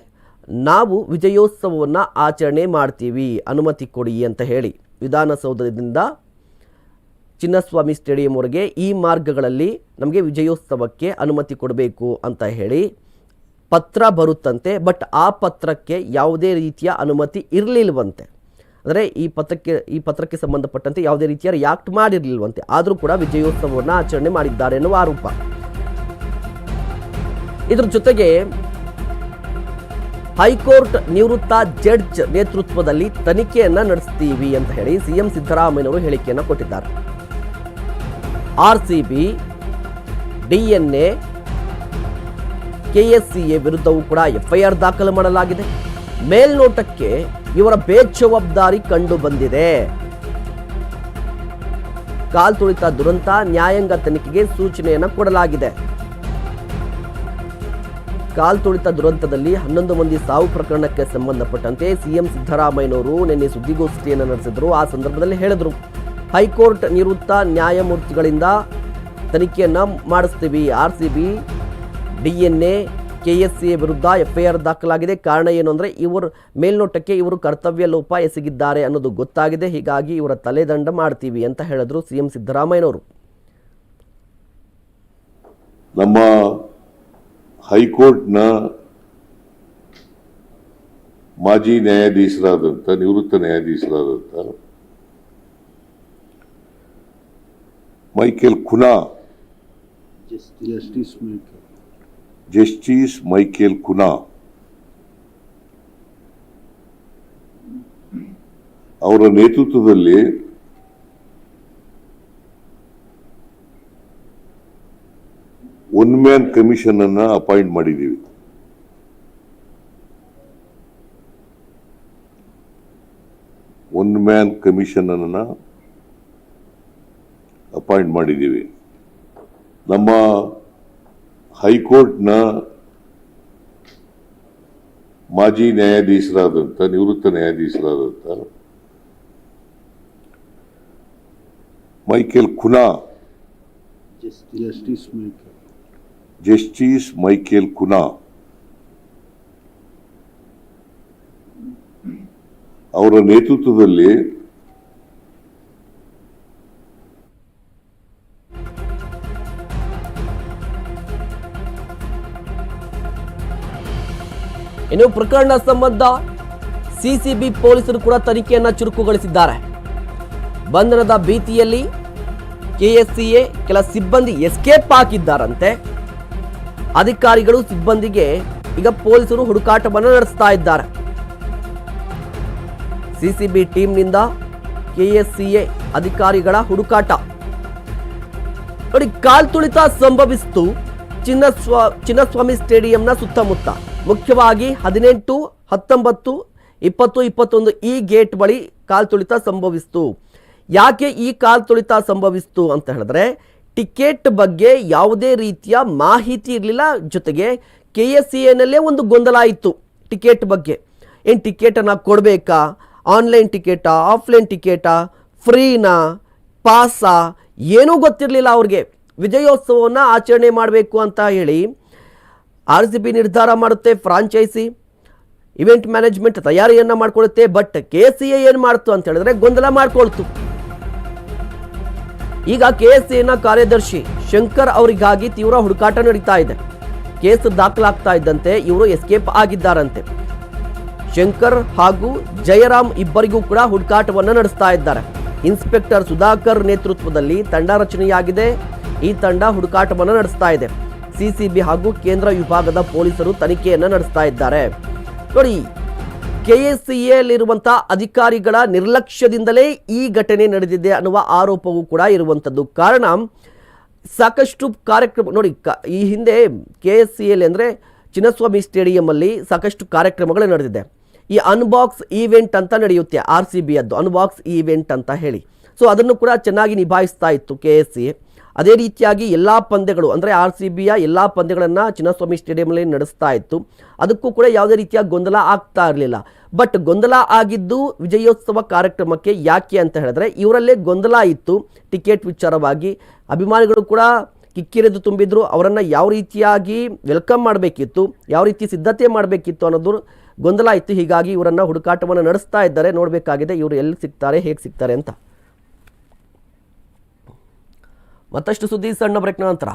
ನಾವು ವಿಜಯೋತ್ಸವವನ್ನು ಆಚರಣೆ ಮಾಡ್ತೀವಿ, ಅನುಮತಿ ಕೊಡಿ ಅಂತ ಹೇಳಿ ವಿಧಾನಸೌಧದಿಂದ ಚಿನ್ನಸ್ವಾಮಿ ಸ್ಟೇಡಿಯಂವರೆಗೆ ಈ ಮಾರ್ಗಗಳಲ್ಲಿ ನಮಗೆ ವಿಜಯೋತ್ಸವಕ್ಕೆ ಅನುಮತಿ ಕೊಡಬೇಕು ಅಂತ ಹೇಳಿ ಪತ್ರ ಬರುತ್ತಂತೆ, ಬಟ್ ಆ ಪತ್ರಕ್ಕೆ ಯಾವುದೇ ರೀತಿಯ ಅನುಮತಿ ಇರಲಿಲ್ವಂತೆ. ಅಂದರೆ ಈ ಪತ್ರಕ್ಕೆ ಈ ಪತ್ರಕ್ಕೆ ಸಂಬಂಧಪಟ್ಟಂತೆ ಯಾವುದೇ ರೀತಿಯ ರಿಯಾಕ್ಟ್ ಮಾಡಿರಲಿಲ್ವಂತೆ, ಆದರೂ ಕೂಡ ವಿಜಯೋತ್ಸವವನ್ನು ಆಚರಣೆ ಮಾಡಿದ್ದಾರೆ ಎನ್ನುವ ಆರೋಪ. ಇದ್ರ ಜೊತೆಗೆ ಹೈಕೋರ್ಟ್ ನಿವೃತ್ತ ಜಡ್ಜ್ ನೇತೃತ್ವದಲ್ಲಿ ತನಿಖೆಯನ್ನ ನಡೆಸ್ತೀವಿ ಅಂತ ಹೇಳಿ ಸಿಎಂ ಸಿದ್ದರಾಮಯ್ಯನವರು ಹೇಳಿಕೆಯನ್ನು ಕೊಟ್ಟಿದ್ದಾರೆ. R C B DNA, KSCA ವಿರುದ್ಧವೂ ಕೂಡ ಎಫ್ಐಆರ್ ದಾಖಲು ಮಾಡಲಾಗಿದೆ. ಮೇಲ್ನೋಟಕ್ಕೆ ಇವರ ಬೇಜವಾಬ್ದಾರಿ ಕಂಡು ಬಂದಿದೆ. ಕಾಲ್ತುಳಿತ ದುರಂತ, ನ್ಯಾಯಾಂಗ ತನಿಖೆಗೆ ಸೂಚನೆಯನ್ನು ಕೊಡಲಾಗಿದೆ. ಕಾಲ್ತುಳಿತ ದುರಂತದಲ್ಲಿ ಹನ್ನೊಂದು ಮಂದಿ ಸಾವು ಪ್ರಕರಣಕ್ಕೆ ಸಂಬಂಧಪಟ್ಟಂತೆ ಸಿಎಂ ಸಿದ್ದರಾಮಯ್ಯನವರು ನಿನ್ನೆ ಸುದ್ದಿಗೋಷ್ಠಿಯನ್ನು ನಡೆಸಿದ್ರು. ಆ ಸಂದರ್ಭದಲ್ಲಿ ಹೇಳಿದ್ರು. ಹೈಕೋರ್ಟ್ ನಿವೃತ್ತ ನ್ಯಾಯಮೂರ್ತಿಗಳಿಂದ ತನಿಖೆಯನ್ನು ಮಾಡಿಸ್ತೀವಿ. R C B D N A, K S C ವಿರುದ್ಧ ಎಫ್ಐಆರ್ ದಾಖಲಾಗಿದೆ. ಕಾರಣ ಏನು ಅಂದರೆ ಇವರು ಮೇಲ್ನೋಟಕ್ಕೆ ಇವರು ಕರ್ತವ್ಯ ಲೋಪ ಎಸಗಿದ್ದಾರೆ ಅನ್ನೋದು ಗೊತ್ತಾಗಿದೆ. ಹೀಗಾಗಿ ಇವರ ತಲೆದಂಡ ಮಾಡ್ತೀವಿ ಅಂತ ಹೇಳಿದ್ರು ಸಿ ಎಂ ಸಿದ್ದರಾಮಯ್ಯನವರು. ನಮ್ಮ ಹೈಕೋರ್ಟ್ನ ಮಾಜಿ ನ್ಯಾಯಾಧೀಶರಾದಂಥ ನಿವೃತ್ತ ನ್ಯಾಯಾಧೀಶರಾದಂಥ Michael Cunha justice. Justice Michael Cunha ಅವರ ನೇತೃತ್ವದಲ್ಲಿ ಒನ್ ಮ್ಯಾನ್ ಕಮಿಷನ್ ಅನ್ನ ಅಪಾಯಿಂಟ್ ಮಾಡಿದ್ದೀವಿ ಒನ್ ಮ್ಯಾನ್ ಕಮಿಷನ್ ಅನ್ನ ಅಪಾಯಿಂಟ್ ಮಾಡಿದ್ದೀವಿ ನಮ್ಮ ಹೈಕೋರ್ಟ್ನ ಮಾಜಿ ನ್ಯಾಯಾಧೀಶರಾದಂಥ, ನಿವೃತ್ತ ನ್ಯಾಯಾಧೀಶರಾದಂಥ Michael Cunha justice Maker. Justice Michael Cunha. ಅವರ ನೇತೃತ್ವದಲ್ಲಿ ಇನ್ನು ಪ್ರಕರಣ ಸಂಬಂಧ ಸಿಸಿಬಿ ಪೊಲೀಸರು ಕೂಡ ತನಿಖೆಯನ್ನು ಚುರುಕುಗೊಳಿಸಿದ್ದಾರೆ. ಬಂಧನದ ಭೀತಿಯಲ್ಲಿ ಕೆಎಸ್ಸಿಎ ಕೆಲ ಸಿಬ್ಬಂದಿ ಎಸ್ಕೇಪ್ ಹಾಕಿದ್ದಾರಂತೆ. ಅಧಿಕಾರಿಗಳು ಸಿಬ್ಬಂದಿಗೆ ಈಗ ಪೊಲೀಸರು ಹುಡುಕಾಟವನ್ನು ನಡೆಸ್ತಾ ಇದ್ದಾರೆ. ಸಿಸಿಬಿ ಟೀಮ್ನಿಂದ ಕೆಎಸ್ಸಿಎ ಅಧಿಕಾರಿಗಳ ಹುಡುಕಾಟ. ನೋಡಿ ಕಾಲ್ತುಳಿತ ಸಂಭವಿಸಿತು. ಚಿನ್ನಸ್ವ, ಚಿನ್ನಸ್ವಾಮಿ ಸ್ಟೇಡಿಯಂನ ಸುತ್ತಮುತ್ತ. ಮುಖ್ಯವಾಗಿ ಹದಿನೆಂಟು, ಹತ್ತೊಂಬತ್ತು, ಇಪ್ಪತ್ತು, ಇಪ್ಪತ್ತೊಂದು ಈ ಗೇಟ್ ಬಳಿ ಕಾಲ್ತುಳಿತ ಸಂಭವಿಸಿತು. ಯಾಕೆ ಈ ಕಾಲ್ತುಳಿತ ಸಂಭವಿಸಿತು ಅಂತ ಹೇಳಿದ್ರೆ ಟಿಕೆಟ್ ಬಗ್ಗೆ ಯಾವುದೇ ರೀತಿಯ ಮಾಹಿತಿ ಇರಲಿಲ್ಲ. ಜೊತೆಗೆ ಕೆ ಎಸ್ ಸಿ ಎನಲ್ಲೇ ಒಂದು ಗೊಂದಲ ಇತ್ತು ಟಿಕೆಟ್ ಬಗ್ಗೆ. ಏನು ಟಿಕೆಟನ್ನು ಕೊಡಬೇಕಾ? ಆನ್ಲೈನ್ ಟಿಕೆಟಾ? ಆಫ್ಲೈನ್ ಟಿಕೆಟಾ? ಫ್ರೀನಾ? ಪಾಸಾ? ಏನೂ ಗೊತ್ತಿರಲಿಲ್ಲ ಅವ್ರಿಗೆ. ವಿಜಯೋತ್ಸವವನ್ನು ಆಚರಣೆ ಮಾಡಬೇಕು ಅಂತ ಹೇಳಿ ಆರ್ ಸಿ ಬಿ ನಿರ್ಧಾರ ಮಾಡುತ್ತೆ, ಫ್ರಾಂಚೈಸಿ. ಇವೆಂಟ್ ಮ್ಯಾನೇಜ್ಮೆಂಟ್ ತಯಾರಿಯನ್ನು ಮಾಡಿಕೊಳ್ಳುತ್ತೆ, ಬಟ್ ಕೆ ಸಿ ಎ ಏನು ಮಾಡ್ತು ಅಂತ ಹೇಳಿದ್ರೆ ಗೊಂದಲ ಮಾಡ್ಕೊಳ್ತು. ಈಗ ಕೆ ಎಸ್ ಎನ ಕಾರ್ಯದರ್ಶಿ ಶಂಕರ್ ಅವರಿಗಾಗಿ ತೀವ್ರ ಹುಡುಕಾಟ ನಡೀತಾ ಇದೆ. ಕೇಸ್ ದಾಖಲಾಗ್ತಾ ಇದ್ದಂತೆ ಇವರು ಎಸ್ಕೇಪ್ ಆಗಿದ್ದಾರಂತೆ. ಶಂಕರ್ ಹಾಗೂ ಜಯರಾಮ್ ಇಬ್ಬರಿಗೂ ಕೂಡ ಹುಡುಕಾಟವನ್ನು ನಡೆಸ್ತಾ ಇದ್ದಾರೆ. ಇನ್ಸ್ಪೆಕ್ಟರ್ ಸುಧಾಕರ್ ನೇತೃತ್ವದಲ್ಲಿ ತಂಡ ರಚನೆಯಾಗಿದೆ. ಈ ತಂಡ ಹುಡುಕಾಟವನ್ನು ನಡೆಸ್ತಾ ಇದೆ. ಸಿಸಿಬಿ ಹಾಗೂ ಕೇಂದ್ರ ವಿಭಾಗದ ಪೊಲೀಸರು ತನಿಖೆಯನ್ನು ನಡೆಸ್ತಾ ಇದ್ದಾರೆ. ನೋಡಿ ಕೆಎಸ್ಸಿಎಲ್ಲಿರುವಂತಹ ಅಧಿಕಾರಿಗಳ ನಿರ್ಲಕ್ಷ್ಯದಿಂದಲೇ ಈ ಘಟನೆ ನಡೆದಿದೆ ಅನ್ನುವ ಆರೋಪವೂ ಕೂಡ ಇರುವಂಥದ್ದು. ಕಾರಣ, ಸಾಕಷ್ಟು ಕಾರ್ಯಕ್ರಮ, ನೋಡಿ ಈ ಹಿಂದೆ ಕೆ ಎಸ್ ಸಿ ಎಲ್ ಅಂದರೆ ಚಿನ್ನಸ್ವಾಮಿ ಸ್ಟೇಡಿಯಮಲ್ಲಿ ಸಾಕಷ್ಟು ಕಾರ್ಯಕ್ರಮಗಳು ನಡೆದಿದೆ. ಈ ಅನ್ಬಾಕ್ಸ್ ಈವೆಂಟ್ ಅಂತ ನಡೆಯುತ್ತೆ, ಆರ್ ಸಿ ಬಿ ಅದ್ದು ಅನ್ಬಾಕ್ಸ್ ಈವೆಂಟ್ ಅಂತ ಹೇಳಿ. ಸೊ, ಅದನ್ನು ಕೂಡ ಚೆನ್ನಾಗಿ ನಿಭಾಯಿಸ್ತಾ ಇತ್ತು ಕೆ ಎಸ್ ಸಿ ಅದೇ ರೀತಿಯಾಗಿ ಎಲ್ಲ ಪಂದ್ಯಗಳು, ಅಂದರೆ ಆರ್ ಸಿ ಬಿಯ ಎಲ್ಲ ಪಂದ್ಯಗಳನ್ನು ಚಿನ್ನಸ್ವಾಮಿ ಸ್ಟೇಡಿಯಮಲ್ಲಿ ನಡೆಸ್ತಾ ಇತ್ತು. ಅದಕ್ಕೂ ಕೂಡ ಯಾವುದೇ ರೀತಿಯ ಗೊಂದಲ ಆಗ್ತಾ ಇರಲಿಲ್ಲ. ಬಟ್ ಗೊಂದಲ ಆಗಿದ್ದು ವಿಜಯೋತ್ಸವ ಕಾರ್ಯಕ್ರಮಕ್ಕೆ ಯಾಕೆ ಅಂತ ಹೇಳಿದ್ರೆ ಇವರಲ್ಲೇ ಗೊಂದಲ ಇತ್ತು. ಟಿಕೆಟ್ ವಿಚಾರವಾಗಿ ಅಭಿಮಾನಿಗಳು ಕೂಡ ಕಿಕ್ಕಿರಿದು ತುಂಬಿದ್ರು. ಅವರನ್ನು ಯಾವ ರೀತಿಯಾಗಿ ವೆಲ್ಕಮ್ ಮಾಡಬೇಕಿತ್ತು, ಯಾವ ರೀತಿ ಸಿದ್ಧತೆ ಮಾಡಬೇಕಿತ್ತು ಅನ್ನೋದು ಗೊಂದಲ ಇತ್ತು. ಹೀಗಾಗಿ ಇವರನ್ನು ಹುಡುಕಾಟವನ್ನು ನಡೆಸ್ತಾ ಇದ್ದಾರೆ. ನೋಡಬೇಕಾಗಿದೆ ಇವರು ಎಲ್ಲಿ ಸಿಗ್ತಾರೆ, ಹೇಗೆ ಸಿಗ್ತಾರೆ ಅಂತ. ಮತ್ತಷ್ಟು ಸುದ್ದಿ ಸಣ್ಣ ಬ್ರೇಕ್ನ ನಂತರ.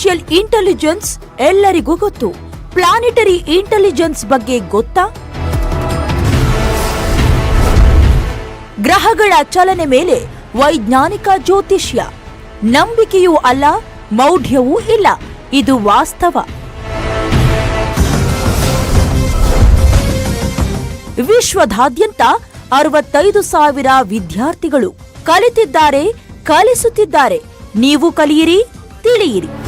ಆರ್ಟಿಫಿಷಿಯಲ್ ಇಂಟೆಲಿಜೆನ್ಸ್ ಎಲ್ಲರಿಗೂ ಗೊತ್ತು. ಪ್ಲಾನೆಟರಿ ಇಂಟೆಲಿಜೆನ್ಸ್ ಬಗ್ಗೆ ಗೊತ್ತಾ? ಗ್ರಹಗಳ ಚಲನೆ ಮೇಲೆ ವೈಜ್ಞಾನಿಕ ಜ್ಯೋತಿಷ್ಯ. ನಂಬಿಕೆಯೂ ಅಲ್ಲ, ಮೌಢ್ಯವೂ ಇಲ್ಲ. ಇದು ವಾಸ್ತವ. ವಿಶ್ವದಾದ್ಯಂತ ಅರವತ್ತೈದು ಸಾವಿರ ವಿದ್ಯಾರ್ಥಿಗಳು ಕಲಿತಿದ್ದಾರೆ, ಕಲಿಸುತ್ತಿದ್ದಾರೆ. ನೀವು ಕಲಿಯಿರಿ, ತಿಳಿಯಿರಿ.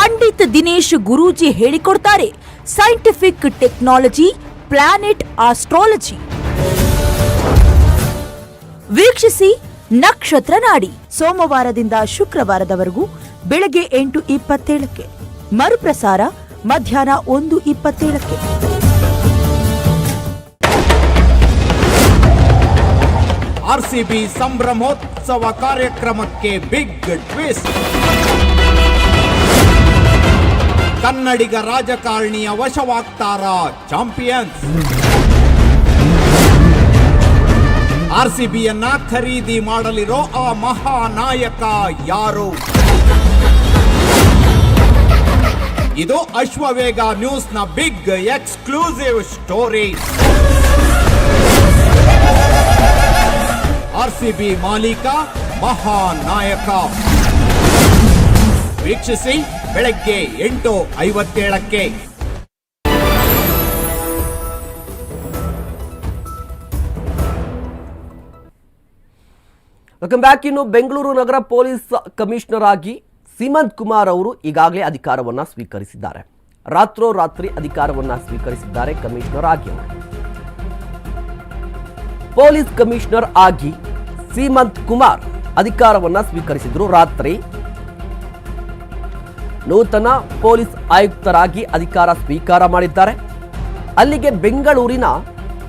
ಪಂಡಿತ್ ದಿನೇಶ್ ಗುರೂಜಿ ಹೇಳಿಕೊಡ್ತಾರೆ. ಸೈಂಟಿಫಿಕ್ ಟೆಕ್ನಾಲಜಿ ಪ್ಲಾನೆಟ್ ಆಸ್ಟ್ರಾಲಜಿ ವೀಕ್ಷಿಸಿ ನಕ್ಷತ್ರ ನಾಡಿ. ಸೋಮವಾರದಿಂದ ಶುಕ್ರವಾರದವರೆಗೂ ಬೆಳಗ್ಗೆ ಎಂಟು ಇಪ್ಪತ್ತೇಳಕ್ಕೆ. ಮರುಪ್ರಸಾರ ಮಧ್ಯಾಹ್ನ ಒಂದು ಇಪ್ಪತ್ತೇಳಕ್ಕೆ. ಆರ್ಸಿಬಿ ಸಂಭ್ರಮೋತ್ಸವ ಕಾರ್ಯಕ್ರಮಕ್ಕೆ ಬಿಗ್ ಟ್ವಿಸ್ಟ್ ಕನ್ನಡಿಗ ರಾಜಕಾರಣಿಯ ವಶವಾಗ್ತಾರ ಚಾಂಪಿಯನ್ಸ್. ಆರ್ಸಿಬಿಯನ್ನ ಖರೀದಿ ಮಾಡಲಿರೋ ಆ ಮಹಾನಾಯಕ ಯಾರು? ಇದು Ashwavega ನ್ಯೂಸ್ನ big exclusive story. R RCB ಮಾಲೀಕ, ಮಹಾನಾಯಕ. ವೀಕ್ಷಿಸಿ ಬೆಳಗ್ಗೆ ಎಂಟು ಐವತ್ತೇಳಕ್ಕೆ. ವೆಲ್ಕಮ್ ಬ್ಯಾಕ್ ಇನ್ನು ಬೆಂಗಳೂರು ನಗರ ಪೊಲೀಸ್ ಕಮಿಷನರ್ ಆಗಿ ಸೀಮಂತ್ ಕುಮಾರ್ ಅವರು ಈಗಾಗಲೇ ಅಧಿಕಾರವನ್ನು ಸ್ವೀಕರಿಸಿದ್ದಾರೆ. ರಾತ್ರೋರಾತ್ರಿ ಅಧಿಕಾರವನ್ನು ಸ್ವೀಕರಿಸಿದ್ದಾರೆ ಕಮಿಷನರ್ ಆಗಿ. ಪೊಲೀಸ್ ಕಮಿಷನರ್ ಆಗಿ ಸೀಮಂತ್ ಕುಮಾರ್ ಅಧಿಕಾರವನ್ನು ಸ್ವೀಕರಿಸಿದ್ರು ರಾತ್ರಿ ನೂತನ ಪೊಲೀಸ್ ಆಯುಕ್ತರಾಗಿ ಅಧಿಕಾರ ಸ್ವೀಕಾರ ಮಾಡಿದ್ದಾರೆ. ಅಲ್ಲಿಗೆ ಬೆಂಗಳೂರಿನ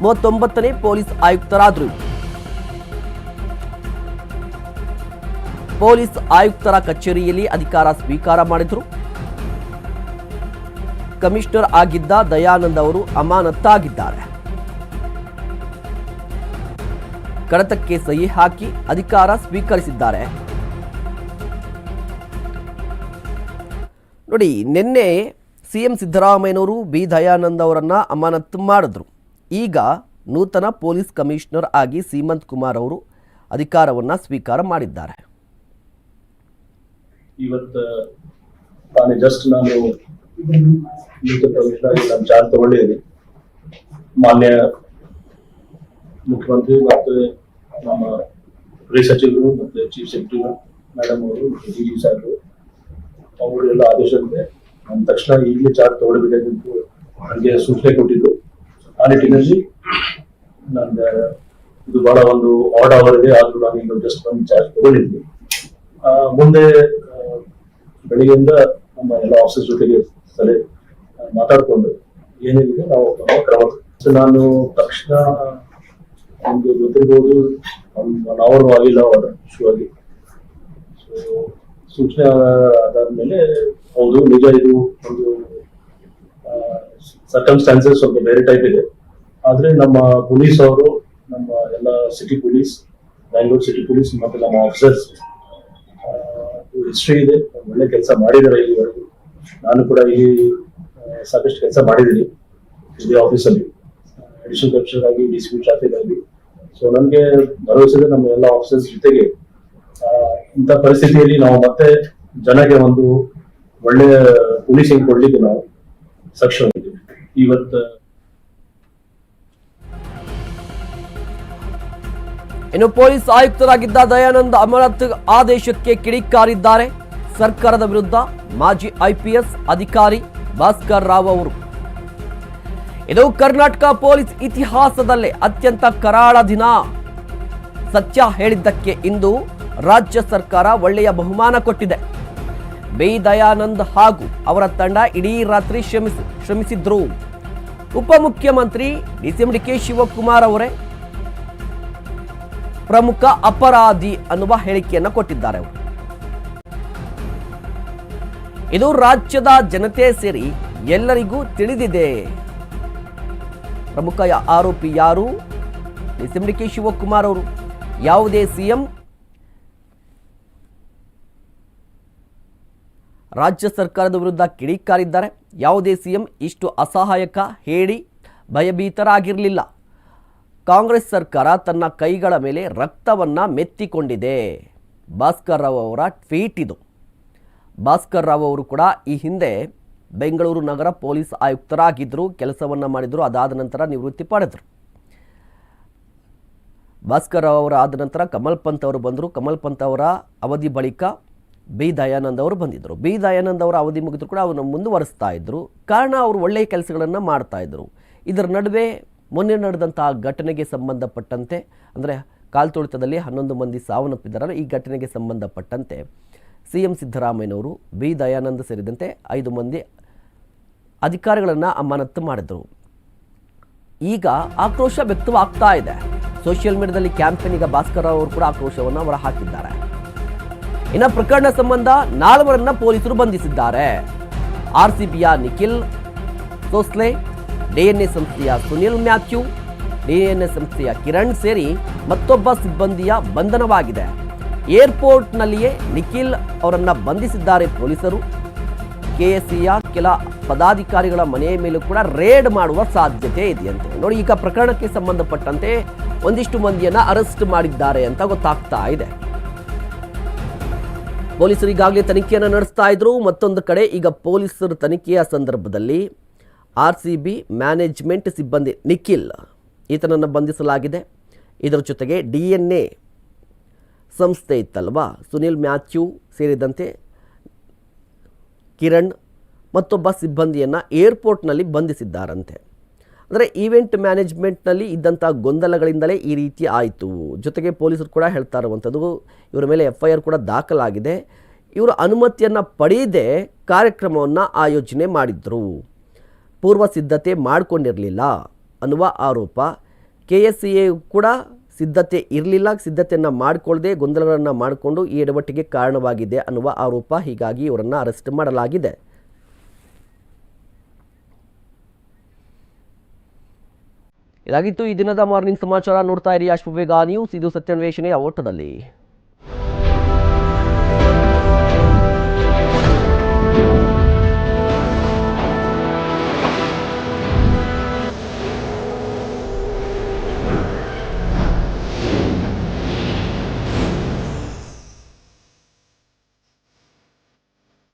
ಮೂವತ್ತೊಂಬತ್ತನೇ ಪೊಲೀಸ್ ಆಯುಕ್ತರಾದರು. ಪೊಲೀಸ್ ಆಯುಕ್ತರ ಕಚೇರಿಯಲ್ಲಿ ಅಧಿಕಾರ ಸ್ವೀಕಾರ ಮಾಡಿದರು. ಕಮಿಷನರ್ ಆಗಿದ್ದ ದಯಾನಂದ್ ಅವರು ಅಮಾನತ್ತಾಗಿದ್ದಾರೆ. ಕಡತಕ್ಕೆ ಸಹಿ ಹಾಕಿ ಅಧಿಕಾರ ಸ್ವೀಕರಿಸಿದ್ದಾರೆ. ನೋಡಿ, ನಿನ್ನೆ ಸಿ ಎಂ ಸಿದ್ದರಾಮಯ್ಯನವರು ಬಿ ದಯಾನಂದ್ ಅವರನ್ನು ಅಮಾನತು ಮಾಡಿದ್ರು. ಈಗ ನೂತನ ಪೊಲೀಸ್ ಕಮಿಷನರ್ ಆಗಿ ಸೀಮಂತ್ ಕುಮಾರ್ ಅವರು ಅಧಿಕಾರವನ್ನು ಸ್ವೀಕಾರ ಮಾಡಿದ್ದಾರೆ. ಜಸ್ಟ್ ನಾನು ನಾನು ತಗೊಂಡಿದ್ದೀನಿ ಮಾನ್ಯ ಮುಖ್ಯಮಂತ್ರಿ ಮತ್ತು ನಮ್ಮ ಗೃಹ ಸಚಿವರು ಮತ್ತು ಚೀಫ್ ಸೆಕ್ರೆಟರಿ ಮೇಡಮ್ ಅವರು ಡಿ ಜಿ ಸಾಹೇಬರು. ಅವರೆಲ್ಲ ಇದೆ. ಅಂದ ತಕ್ಷಣ ಈಗಲೇ ಚಾರ್ಜ್ ತಗೊಳ್ಬೇಕಾಗಿತ್ತು ನನಗೆ ಸೂಚನೆ ಕೊಟ್ಟಿದ್ದು ಆ ನಿಟ್ಟಿನಲ್ಲಿ ನನ್ನ ಇದು ಬಹಳ ಒಂದು ಆರ್ಡ್ ಅವರ್ಗೆ ಆದ್ರೂ ನಾನು ಈಗ ಜಸ್ಟ್ ಒಂದು ಚಾರ್ಜ್ ತಗೊಂಡಿದ್ದೆ ಮುಂದೆ ಬೆಳಿಗ್ಗೆಯಿಂದ ನಮ್ಮ ಎಲ್ಲ ಆಫೀಸರ್ ಜೊತೆಗೆ ಸರಿ ಮಾತಾಡಿಕೊಂಡು ಏನೇನಿದೆ ನಾವು ಕ್ರಮ ಸೊ ನಾನು ತಕ್ಷಣ ನಿಮ್ಗೆ ಗೊತ್ತಿರ್ಬೋದು ಒಂದು ಒನ್ ಅವರ್ ಆಗಿಲ್ಲ ಆಗಿ. ಸೊ ಸೂಚನೆ ಅದಾದ್ಮೇಲೆ ಹೌದು, ನಿಜ ಇದು ಒಂದು ಸರ್ಕಮ್ಸ್ಟಾನ್ಸಸ್ ಸ್ವಲ್ಪ ಬೇರೆ ಟೈಪ್ ಇದೆ. ಆದ್ರೆ ನಮ್ಮ ಪೊಲೀಸ್ ಅವರು, ನಮ್ಮ ಎಲ್ಲ city police Bangalore city police ಮತ್ತೆ ನಮ್ಮ ಆಫೀಸರ್ಸ್ ಹಿಸ್ಟ್ರಿ ಇದೆ ಒಳ್ಳೆ ಕೆಲಸ ಮಾಡಿದ್ದಾರೆ ಇಲ್ಲಿವರೆಗೂ. ನಾನು ಕೂಡ ಇಲ್ಲಿ ಸಾಕಷ್ಟು ಕೆಲಸ ಮಾಡಿದ್ದೀನಿ ಇದೇ ಆಫೀಸಲ್ಲಿ ಅಡಿಷನಲ್ ಕಮಿಷನರ್ ಆಗಿ ಡಿ ಸಿ ಟ್ರಾಫಿಕ್ ಆಗಿ. ಸೊ ನನಗೆ ಭರವಸೆ ಇದೆ ನಮ್ಮ ಎಲ್ಲ ಆಫೀಸರ್ಸ್ ಜೊತೆಗೆ ಇಂಥ ಪರಿಸ್ಥಿತಿಯಲ್ಲಿ ನಾವು ಮತ್ತೆ ಜನಗೆ ಒಂದು ಒಳ್ಳೆಯ ಪೊಲೀಸಿಂಗ್ ಕೊಡ್ಲಿಕ್ಕೆ ನಾವು ಸಕ್ಷಮವಾಗಿದ್ದೀವಿ. ಇವತ್ತು ಇನ್ನು ಪೊಲೀಸ್ ಆಯುಕ್ತರಾಗಿದ್ದ ದಯಾನಂದ ಅಮರತ್ ಆದೇಶಕ್ಕೆ ಕಿಡಿಕಾರಿದ್ದಾರೆ. ಸರ್ಕಾರದ ವಿರುದ್ಧ ಮಾಜಿ ಐಪಿಎಸ್ ಅಧಿಕಾರಿ ಭಾಸ್ಕರ್ ರಾವ್ ಅವರು. ಇದು ಕರ್ನಾಟಕ ಪೊಲೀಸ್ ಇತಿಹಾಸದಲ್ಲೇ ಅತ್ಯಂತ ಕರಾಳ ದಿನ. ಸತ್ಯ ಹೇಳಿದ್ದಕ್ಕೆ ಇಂದು ರಾಜ್ಯ ಸರ್ಕಾರ ಒಳ್ಳೆಯ ಬಹುಮಾನ ಕೊಟ್ಟಿದೆ. ಬಿ ದಯಾನಂದ್ ಹಾಗೂ ಅವರ ತಂಡ ಇಡೀ ರಾತ್ರಿ ಶ್ರಮಿಸಿ, ಶ್ರಮಿಸಿದ್ರು. ಉಪಮುಖ್ಯಮಂತ್ರಿ DCM C M D K Shivakumar ಅವರೇ ಪ್ರಮುಖ ಅಪರಾಧಿ ಅನ್ನುವ ಹೇಳಿಕೆಯನ್ನು ಕೊಟ್ಟಿದ್ದಾರೆ ಇದು ರಾಜ್ಯದ ಜನತೆ ಸೇರಿ ಎಲ್ಲರಿಗೂ ತಿಳಿದಿದೆ. ಪ್ರಮುಖ ಆರೋಪಿ ಯಾರು? ಡಿಸಿಎಂ ಡಿ ಕೆ ಶಿವಕುಮಾರ್ ಅವರು. ಯಾವುದೇ ಸಿಎಂ ರಾಜ್ಯ ಸರ್ಕಾರದ ವಿರುದ್ಧ ಕಿಡಿಕಾರಿದ್ದಾರೆ. ಯಾವುದೇ ಸಿಎಂ ಇಷ್ಟು ಅಸಹಾಯಕ ಹೇಳಿ ಭಯಭೀತರಾಗಿರಲಿಲ್ಲ. ಕಾಂಗ್ರೆಸ್ ಸರ್ಕಾರ ತನ್ನ ಕೈಗಳ ಮೇಲೆ ರಕ್ತವನ್ನ ಮೆತ್ತಿಕೊಂಡಿದೆ. ಭಾಸ್ಕರ್ ರಾವ್ ಅವರ ಟ್ವೀಟ್ ಇದು. ಭಾಸ್ಕರ್ ರಾವ್ ಅವರು ಕೂಡ ಈ ಹಿಂದೆ ಬೆಂಗಳೂರು ನಗರ ಪೊಲೀಸ್ ಆಯುಕ್ತರಾಗಿದ್ದರು ಕೆಲಸವನ್ನು ಮಾಡಿದರು, ಅದಾದ ನಂತರ ನಿವೃತ್ತಿ ಪಡೆದರು. ಭಾಸ್ಕರ್ ರಾವ್ ಅವರು ಆದ ನಂತರ ಕಮಲ್ ಪಂತ್ ಅವರು ಬಂದರು. ಕಮಲ್ ಪಂತ್ ಅವರ ಅವಧಿ ಬಳಿಕ ಬಿ ದಯಾನಂದ್ ಅವರು ಬಂದಿದ್ದರು. ಬಿ ದಯಾನಂದ್ ಅವರ ಅವಧಿ ಮುಗಿದ್ರು ಕೂಡ ಅವನ್ನ ಮುಂದುವರಿಸ್ತಾ ಇದ್ದರು ಕಾರಣ ಅವರು ಒಳ್ಳೆಯ ಕೆಲಸಗಳನ್ನು ಮಾಡ್ತಾ ಇದ್ದರು ಇದರ ನಡುವೆ ಮೊನ್ನೆ ನಡೆದಂತಹ ಘಟನೆಗೆ ಸಂಬಂಧಪಟ್ಟಂತೆ, ಅಂದರೆ ಕಾಲ್ತುಳಿತದಲ್ಲಿ ಹನ್ನೊಂದು ಮಂದಿ ಸಾವನ್ನಪ್ಪಿದ್ದಾರೆ ಈ ಘಟನೆಗೆ ಸಂಬಂಧಪಟ್ಟಂತೆ ಸಿ ಎಂ ಸಿದ್ದರಾಮಯ್ಯನವರು, ಬಿ ದಯಾನಂದ ಸೇರಿದಂತೆ ಐದು ಮಂದಿ ಅಧಿಕಾರಿಗಳನ್ನು ಅಮಾನತ್ತು ಮಾಡಿದರು. ಈಗ ಆಕ್ರೋಶ ವ್ಯಕ್ತವಾಗ್ತಾ ಇದೆ. ಸೋಷಿಯಲ್ ಮೀಡಿಯಾದಲ್ಲಿ ಕ್ಯಾಂಪೇನ್ ಈಗ ಭಾಸ್ಕರ್ ಅವರು ಕೂಡ ಆಕ್ರೋಶವನ್ನು ಹೊರ ಹಾಕಿದ್ದಾರೆ ಇನ್ನು ಪ್ರಕರಣ ಸಂಬಂಧ ನಾಲ್ವರನ್ನ ಪೊಲೀಸರು ಬಂಧಿಸಿದ್ದಾರೆ. ಆರ್ಸಿಬಿಯ ನಿಖಿಲ್ ಸೋಸ್ಲೆ, ಡಿಎನ್ಎ ಸಂಸ್ಥೆಯ ಸುನಿಲ್ ಮ್ಯಾಥ್ಯೂ, ಡಿಎನ್ಎ ಸಂಸ್ಥೆಯ ಕಿರಣ್ ಸೇರಿ ಮತ್ತೊಬ್ಬ ಸಿಬ್ಬಂದಿಯ ಬಂಧನವಾಗಿದೆ. ಏರ್ಪೋರ್ಟ್ನಲ್ಲಿಯೇ ನಿಖಿಲ್ ಅವರನ್ನ ಬಂಧಿಸಿದ್ದಾರೆ ಪೊಲೀಸರು. ಕೆಎಸ್ಸಿಯ ಕೆಲ ಪದಾಧಿಕಾರಿಗಳ ಮನೆಯ ಮೇಲೂ ಕೂಡ ರೇಡ್ ಮಾಡುವ ಸಾಧ್ಯತೆ ಇದೆಯಂತೆ. ನೋಡಿ, ಈಗ ಪ್ರಕರಣಕ್ಕೆ ಸಂಬಂಧಪಟ್ಟಂತೆ ಒಂದಿಷ್ಟು ಮಂದಿಯನ್ನು ಅರೆಸ್ಟ್ ಮಾಡಿದ್ದಾರೆ ಅಂತ ಗೊತ್ತಾಗ್ತಾ ಇದೆ. ಪೊಲೀಸರು ಈಗಾಗಲೇ ತನಿಖೆಯನ್ನು ನಡೆಸ್ತಾ ಇದ್ರು. ಮತ್ತೊಂದು ಕಡೆ ಈಗ ಪೊಲೀಸರು ತನಿಖೆಯ ಸಂದರ್ಭದಲ್ಲಿ ಆರ್ ಸಿ ಬಿ ಮ್ಯಾನೇಜ್ಮೆಂಟ್ ಸಿಬ್ಬಂದಿ ನಿಖಿಲ್ ಈತನನ್ನು ಬಂಧಿಸಲಾಗಿದೆ. ಇದರ ಜೊತೆಗೆ ಡಿ ಎನ್ ಎ ಸಂಸ್ಥೆ ಇತ್ತಲ್ವಾ? ಸುನಿಲ್ ಮ್ಯಾಥ್ಯೂ ಸೇರಿದಂತೆ ಕಿರಣ್ ಮತ್ತೊಬ್ಬ ಸಿಬ್ಬಂದಿಯನ್ನು ಏರ್ಪೋರ್ಟ್ನಲ್ಲಿ ಬಂಧಿಸಿದ್ದಾರಂತೆ. ಅಂದರೆ ಈವೆಂಟ್ ಮ್ಯಾನೇಜ್ಮೆಂಟ್ನಲ್ಲಿ ಇದ್ದಂಥ ಗೊಂದಲಗಳಿಂದಲೇ ಈ ರೀತಿ ಆಯಿತು. ಜೊತೆಗೆ ಪೊಲೀಸರು ಕೂಡ ಹೇಳ್ತಾ ಇರುವಂಥದ್ದು ಇವರ ಮೇಲೆ ಎಫ್ ಐ ಆರ್ ಕೂಡ ದಾಖಲಾಗಿದೆ. ಇವರು ಅನುಮತಿಯನ್ನು ಪಡೆಯದೆ ಕಾರ್ಯಕ್ರಮವನ್ನು ಆಯೋಜನೆ ಮಾಡಿದ್ರು. ಪೂರ್ವ ಸಿದ್ಧತೆ ಮಾಡಿಕೊಂಡಿರಲಿಲ್ಲ ಅನ್ನುವ ಆರೋಪ. ಕೆ ಎಸ್ ಸಿ ಎ ಕೂಡ ಸಿದ್ಧತೆ ಇರಲಿಲ್ಲ, ಸಿದ್ಧತೆಯನ್ನು ಮಾಡಿಕೊಳ್ಳದೆ ಗೊಂದಲಗಳನ್ನು ಮಾಡಿಕೊಂಡು ಈ ಎಡವಟ್ಟಿಗೆ ಕಾರಣವಾಗಿದೆ ಅನ್ನುವ ಆರೋಪ. ಹೀಗಾಗಿ ಇವರನ್ನು ಅರೆಸ್ಟ್ ಮಾಡಲಾಗಿದೆ. ಇದಾಗಿತ್ತು ಈ ದಿನದ ಮಾರ್ನಿಂಗ್ ಸಮಾಚಾರ ನೋಡ್ತಾ ಇರಿ. ಅಶ್ವವೇಗ ನ್ಯೂಸ್. ಇದು ಸತ್ಯಾನ್ವೇಷಣೆಯ ಓಟದಲ್ಲಿ.